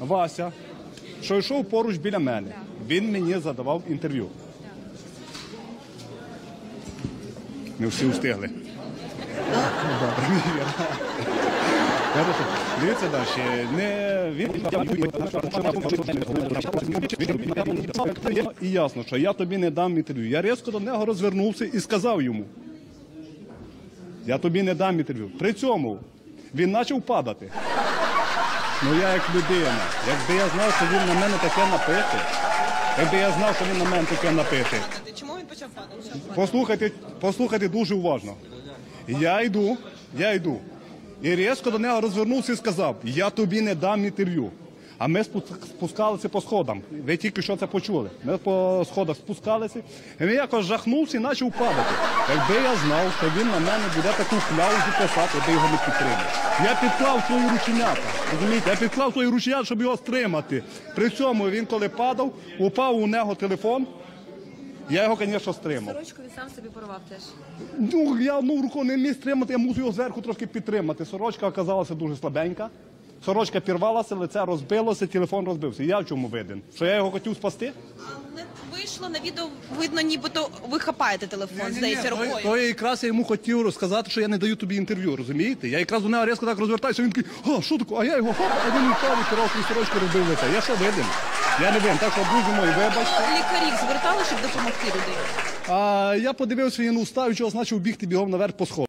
Вася, що йшов поруч біля мене. Він мені задавав інтерв'ю. Не всі встигли. Дивіться далі. Не і ясно, що я тобі не дам інтерв'ю. Я різко до нього розвернувся і сказав йому. Я тобі не дам інтерв'ю. При цьому він почав падати. Ну я як людина, якби я знав, що він на мене таке напити, якби я знав, що він на мене таке напити. Чому він почав падати? Послухайте, послухайте дуже уважно. Я йду, я йду. І різко до нього розвернувся і сказав: Я тобі не дам інтерв'ю. А ми спускалися по сходам. Ви тільки що це почули. Ми по сходах спускалися, і він якось жахнувся і почав падати. Якби я знав, що він на мене буде таку кляузу писати, би його не підтримав. Я підклав свої рученята. Розумієте, я підклав свої рученята, щоб його стримати. При цьому він, коли падав, упав у нього телефон. Я його, звісно, стримав. Сорочку він сам собі порвав теж. Ну, я одну руку не міг стримати, я мусив його зверху трошки підтримати. Сорочка оказалася дуже слабенька. Сорочка пірвалася, лице розбилося, телефон розбився. Я в чому виден? Що я його хотів спасти? Але вийшло на відео, видно, нібито ви хапаєте телефон, здається, рукою. то я якраз я йому хотів розказати, що я не даю тобі інтерв'ю, розумієте? Я якраз до нього різко так розвертаюся, він такий, а що таке? А я його хоп, а він упав і коротку сорочку розбив лице. Я що виден? Я не винен. Так що, друзі мої, вибачте. Лікарів звертали, щоб допомогти людині. А я подивився, він устав, і чого значив бігти бігом наверх по сходу.